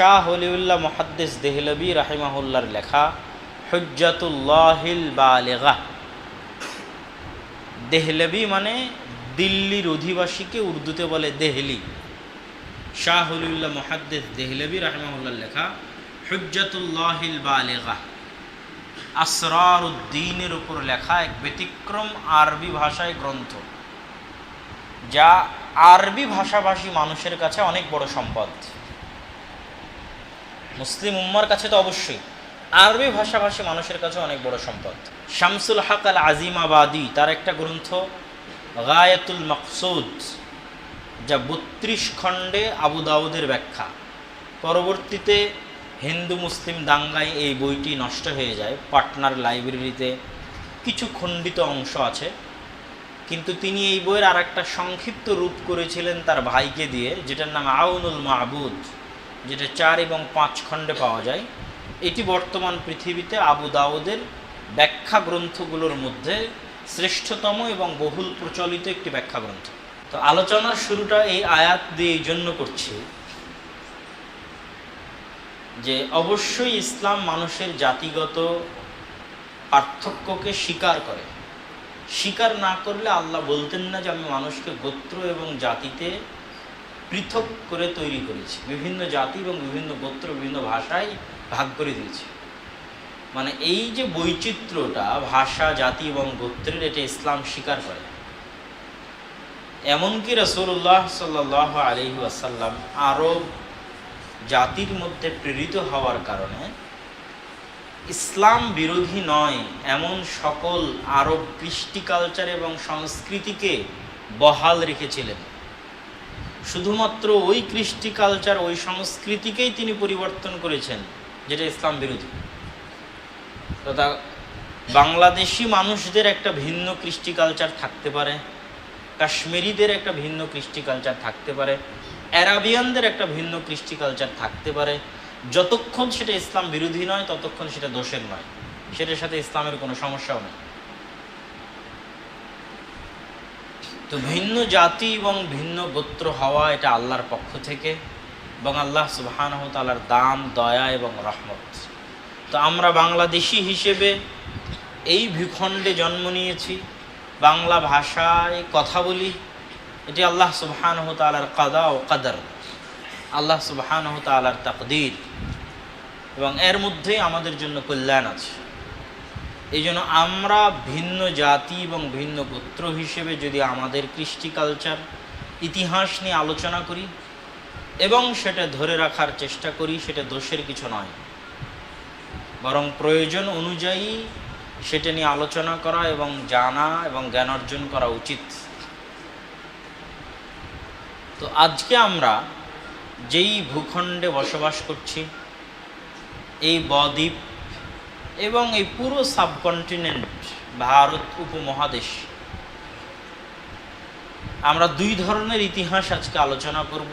শাহ হলিউল্লাহ মহাদ্দেস দেহলবি রাহিমাহুল্লার লেখা হজ্জাতুল্লাহিল বালেগা। দেহলবি মানে দিল্লির অধিবাসীকে উর্দুতে বলে দেহলি। শাহ হলিউল্লাহ মহাদ্দেস দেহলবি রাহিমাহুল্লার লেখা হজ্জাতুল্লাহিল বালেগা। আসরার উদ্দিনের উপর লেখা এক ব্যতিক্রম আরবি ভাষায় গ্রন্থ, যা আরবি ভাষাভাষী মানুষের কাছে অনেক বড় সম্পদ। মুসলিম উম্মার কাছে তো অবশ্যই। আরবি ভাষাভাষী মানুষের কাছে অনেক বড় সম্পদ। শামসুল হক আল আজিমাবাদী, তার একটা গ্রন্থ, গায়াতুল মকসুদ, যা বত্রিশ খণ্ডে আবু দাউদের ব্যাখ্যা। পরবর্তীতে হিন্দু মুসলিম দাঙ্গায় এই বইটি নষ্ট হয়ে যায়। পাটনার লাইব্রেরিতে কিছু খণ্ডিত অংশ আছে। কিন্তু তিনি এই বইয়ের আর একটা সংক্ষিপ্ত রূপ করেছিলেন তার ভাইকে দিয়ে, যেটার নাম আউনুল মাহবুদ যেটা চার এবং পাঁচ খণ্ডে পাওয়া যায়, এটি বর্তমান পৃথিবীতে আবু দাউদের ব্যাখ্যা গ্রন্থগুলোর মধ্যে শ্রেষ্ঠতম এবং বহুল প্রচলিত একটি ব্যাখ্যা গ্রন্থ। তো আলোচনার শুরুটা এই আয়াত দিয়ে এই জন্য করছি যে অবশ্যই ইসলাম মানুষের জাতিগত পার্থক্যকে স্বীকার করে। স্বীকার না করলে আল্লাহ বলতেন না যে আমি মানুষকে গোত্র এবং জাতিতে পৃথক করে তৈরি করেছি। বিভিন্ন জাতি এবং বিভিন্ন গোত্র, বিভিন্ন ভাষায় ভাগ করে দিয়েছি। মানে এই যে বৈচিত্র্যটা ভাষা, জাতি এবং গোত্রের, এটা ইসলাম স্বীকার করে। এমনকি রসুল্লাহ সাল্লাহ আলহি আসাল্লাম আরব জাতির মধ্যে প্রেরিত হওয়ার কারণে ইসলাম বিরোধী নয়, এমন সকল আরব কৃষ্টি কালচার এবং সংস্কৃতিকে বহাল রেখেছিলেন। শুধুমাত্র ওই কৃষ্টি কালচার ওই সংস্কৃতিকেই তিনি পরিবর্তন করেছেন, যেটা ইসলাম বিরোধী। তথা বাংলাদেশি মানুষদের একটা ভিন্ন কৃষ্টি কালচার থাকতে পারে, কাশ্মীরিদের একটা ভিন্ন কৃষ্টি কালচার থাকতে পারে, অ্যারাবিয়ানদের একটা ভিন্ন কৃষ্টি কালচার থাকতে পারে। যতক্ষণ সেটা ইসলাম বিরোধী নয়, ততক্ষণ সেটা দোষের নয়। সেটার সাথে ইসলামের কোনো সমস্যাও নেই। তো ভিন্ন জাতি এবং ভিন্ন গোত্র হওয়া এটা আল্লাহর পক্ষ থেকে এবং আল্লাহ সুবাহান তালার দান, দয়া এবং রহমত। তো আমরা বাংলাদেশি হিসেবে এই ভূখণ্ডে জন্ম নিয়েছি, বাংলা ভাষায় কথা বলি, এটি আল্লাহ সুবহান তালার কাদা ও কাদার, আল্লাহ সুবহান তালার তাকদির এবং এর মধ্যেই আমাদের জন্য কল্যাণ আছে। এই জন্য আমরা ভিন্ন জাতি এবং ভিন্ন গোত্র হিসেবে যদি আমাদের কৃষ্টি কালচার ইতিহাস নিয়ে আলোচনা করি এবং সেটা ধরে রাখার চেষ্টা করি, সেটা দোষের কিছু নয়। বরং প্রয়োজন অনুযায়ী সেটা নিয়ে আলোচনা করা এবং জানা এবং জ্ঞান অর্জন করা উচিত। তো আজকে আমরা যেই ভূখণ্ডে বসবাস করছি, এই বদ্বীপ এবং এই পুরো সাবকন্টিনেন্ট ভারত উপমহাদেশ। আমরা দুই ধরনের ইতিহাস আজকে আলোচনা করব।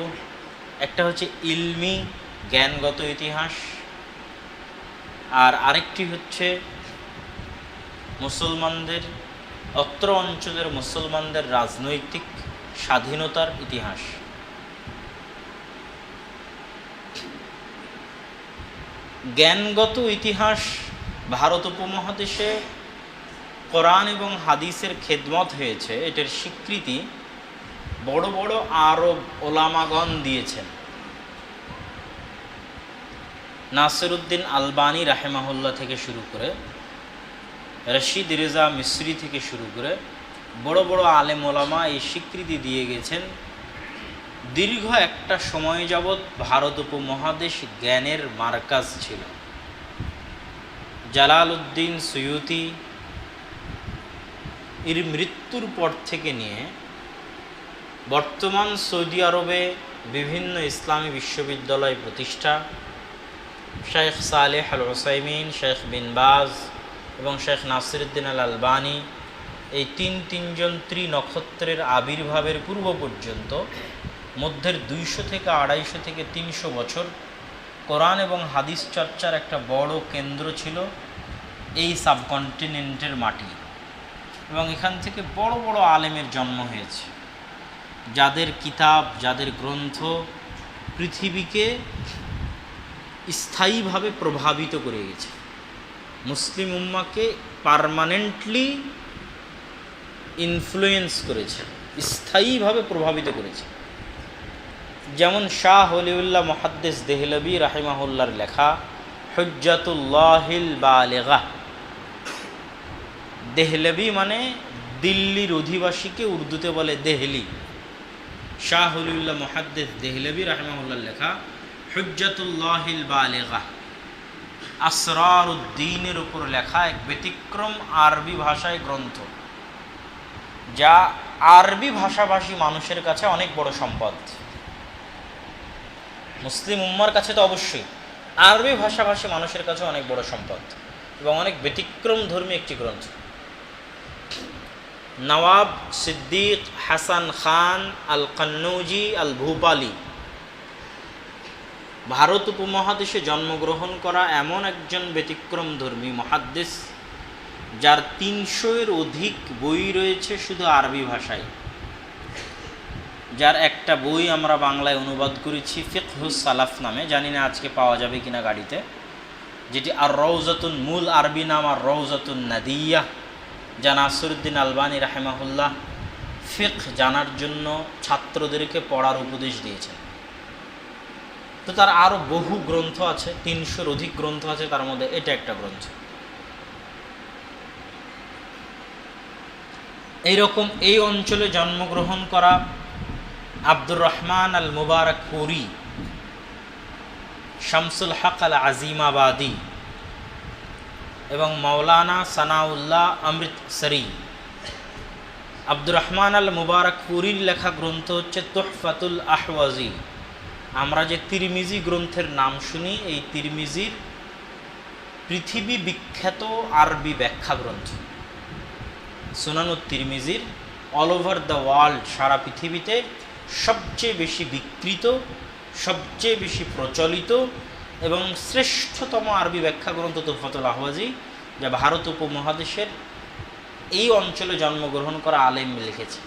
একটা হচ্ছে ইলমি, জ্ঞানগত ইতিহাস, আর আরেকটি হচ্ছে মুসলমানদের, অত্র অঞ্চলের মুসলমানদের রাজনৈতিক স্বাধীনতার ইতিহাস। জ্ঞানগত ইতিহাস ভারত উপমহাদেশে কোরআন এবং হাদিসের খেদমত হয়েছে, এটার স্বীকৃতি বড় বড় আরব ওলামাগণ দিয়েছেন। নাসিরুদ্দিন আলবানী রাহেমাহুল্লাহ থেকে শুরু করে, রশিদ রেজা মিশ্রি থেকে শুরু করে, বড় বড় আলেম ওলামা এই স্বীকৃতি দিয়ে গেছেন, দীর্ঘ একটা সময় যাবৎ ভারত উপমহাদেশ জ্ঞানের মার্কাজ ছিল। জালাল উদ্দিন সৈয়তি এর মৃত্যুর পর থেকে নিয়ে বর্তমান সৌদি আরবে বিভিন্ন ইসলামী বিশ্ববিদ্যালয় প্রতিষ্ঠা। শেখ সালেহ আল হোসাইমিন শেখ বিনবাজ এবং শেখ নাসিরুদ্দিন আল আলবানি এই তিন তিনজন ত্রিনক্ষত্রের আবির্ভাবের পূর্ব পর্যন্ত মধ্যের দুইশো থেকে আড়াইশো থেকে তিনশো বছর কোরআন এবং হাদিস চর্চার একটা বড় কেন্দ্র ছিল এই সাবকন্টিনেন্টের মাটি। এবং এখান থেকে বড় বড় আলেমের জন্ম হয়েছে। যাদের কিতাব, যাদের গ্রন্থ পৃথিবীকে স্থায়ীভাবে প্রভাবিত করে গেছে। মুসলিম উম্মাকে পারমানেন্টলি ইনফ্লুয়েন্স করেছে, স্থায়ীভাবে প্রভাবিত করেছে। যেমন শাহ হলিউল্লাহ মহাদ্দেস দেহলবি রাহিমাহুল্লার লেখা, হজ্জাতুল্লাহিল বালেগা দেহলবি মানে দিল্লির অধিবাসীকে উর্দুতে বলে দেহলি। শাহ হলিউল্লাহ মহাদ্দেস দেহলবি রাহিমাহুল্লার লেখা, হজ্জাতুল্লাহিল বালেগা আসরার উদ্দিনের উপর লেখা এক ব্যতিক্রম আরবি ভাষায় গ্রন্থ, যা আরবি ভাষাভাষী মানুষের কাছে অনেক বড় সম্পদ। মুসলিম উম্মার কাছে তো অবশ্যই। আরবি ভাষাভাষী মানুষের কাছে অনেক বড় সম্পদ এবং অনেক ব্যতিক্রম ধর্মী একটি গ্রন্থ। নওয়াব সিদ্দিক হাসান খান আল কন্নৌজি আল ভূপালি ভারত উপমহাদেশে জন্মগ্রহণ করা এমন একজন ব্যতিক্রম ধর্মী মহাদ্দেশ যার তিনশোর অধিক বই রয়েছে শুধু আরবি ভাষায়। যার একটা বই আমরা বাংলায় অনুবাদ করেছি, ফিকহুস সালাফ নামে। জানি না আজকে পাওয়া যাবে কিনা গাড়িতে। যেটি আর রৌজাতুন মূল আরবি নাম আর রৌজাতুন নাদিয়া। যা নাসরুদ্দিন আলবানী রাহেমাহুল্লাহ ফিক জানার জন্য ছাত্রদেরকে পড়ার উপদেশ দিয়েছেন। তো তার আরও বহু গ্রন্থ আছে, তিনশোর অধিক গ্রন্থ আছে, তার মধ্যে এটা একটা গ্রন্থ। এইরকম এই অঞ্চলে জন্মগ্রহণ করা আব্দুর রহমান আল মুবারক পুরী, শামসুল হক আল আজিমাবাদী এবং মৌলানা সানাউল্লাহ অমৃতসরি আব্দুর রহমান আল মুবারক পুরীর লেখা গ্রন্থ হচ্ছে তোহফাতুল আহওয়াজি। আমরা যে তিরমিজি গ্রন্থের নাম শুনি, এই তিরমিজির পৃথিবী বিখ্যাত আরবি ব্যাখ্যা গ্রন্থ। সুনানু তিরমিজির অল ওভার দ্য ওয়ার্ল্ড, সারা পৃথিবীতে সবচেয়ে বেশি বিকৃত, সবচেয়ে বেশি প্রচলিত এবং শ্রেষ্ঠতম আরবি ব্যাখ্যা গ্রন্থ তুফাতুল আহওয়াজি, যা ভারত উপমহাদেশের এই অঞ্চলে জন্মগ্রহণ করা আলেম লিখেছে।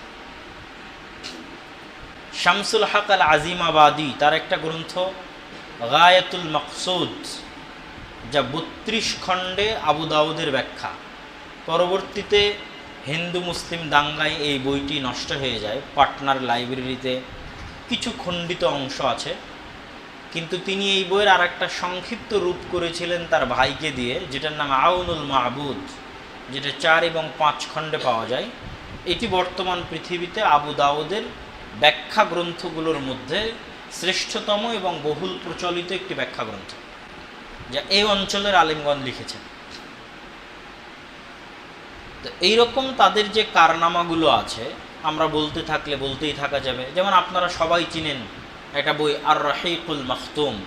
শামসুল হক আল আজিমাবাদী, তার একটা গ্রন্থ, গায়াতুল মকসুদ, যা বত্রিশ খণ্ডে আবু দাউদের ব্যাখ্যা। পরবর্তীতে হিন্দু মুসলিম দাঙ্গায় এই বইটি নষ্ট হয়ে যায়। পাটনার লাইব্রেরিতে কিছু খণ্ডিত অংশ আছে। কিন্তু তিনি এই বইয়ের আর একটা সংক্ষিপ্ত রূপ করেছিলেন তার ভাইকে দিয়ে, যেটার নাম আউনুল মাহবুদ যেটা চার এবং পাঁচ খণ্ডে পাওয়া যায়। এটি বর্তমান পৃথিবীতে আবু দাউদের ব্যাখ্যা গ্রন্থগুলোর মধ্যে শ্রেষ্ঠতম এবং বহুল প্রচলিত একটি ব্যাখ্যা গ্রন্থ, যা এই অঞ্চলের আলিমগণ লিখেছেন। তো এইরকম তাদের যে কারনামাগুলো আছে, আমরা বলতে থাকলে বলতেই থাকা যাবে। যেমন আপনারা সবাই চিনেন একটা বই আর রাহিকুল মাখতুম,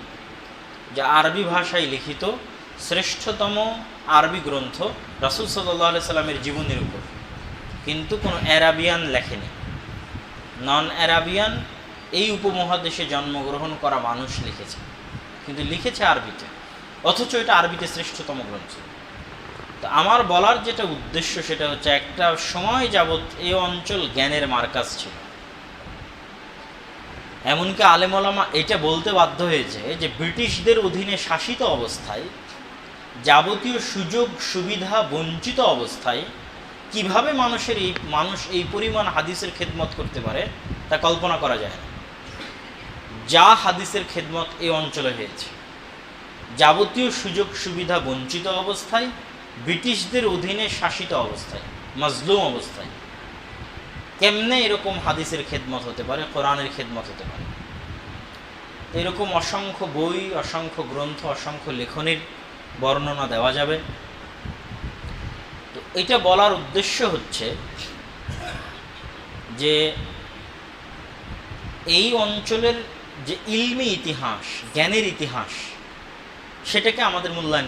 যা আরবি ভাষায় লিখিত শ্রেষ্ঠতম আরবি গ্রন্থ রাসুল সাল্লাহ সাল্লামের জীবনের উপর। কিন্তু কোনো অ্যারাবিয়ান লেখেনি। নন অ্যারাবিয়ান এই উপমহাদেশে জন্মগ্রহণ করা মানুষ লিখেছে। কিন্তু লিখেছে আরবিতে। অথচ এটা আরবিতে শ্রেষ্ঠতম গ্রন্থ। তো আমার বলার যেটা উদ্দেশ্য সেটা হচ্ছে একটা সময় যাবৎ এই অঞ্চল জ্ঞানের মার্কাজ ছিল। এমনকি আলেমলামা এটা বলতে বাধ্য হয়েছে যে ব্রিটিশদের অধীনে শাসিত অবস্থায়, যাবতীয় সুযোগ, সুবিধা, বঞ্চিত অবস্থায় কীভাবে মানুষের এই, মানুষ এই পরিমাণ হাদিসের খেদমত করতে পারে তা কল্পনা করা যায় না। যা হাদিসের খেদমত এই অঞ্চলে হয়েছে। যাবতীয় সুযোগ, সুবিধা, বঞ্চিত অবস্থায় ব্রিটিশদের অধীনে শাসিত অবস্থায়, মজলুম অবস্থায়। কেমনে এরকম হাদিসের খেদমত হতে পারে, কোরআনের খেদমত হতে পারে? এরকম অসংখ্য বই, অসংখ্য গ্রন্থ, অসংখ্য লেখনের বর্ণনা দেওয়া যাবে। তো এটা বলার উদ্দেশ্য হচ্ছে যে এই অঞ্চলের যে ইলমি ইতিহাস, জ্ঞানের ইতিহাস, সেটাকে আমাদের মূল্যায়ন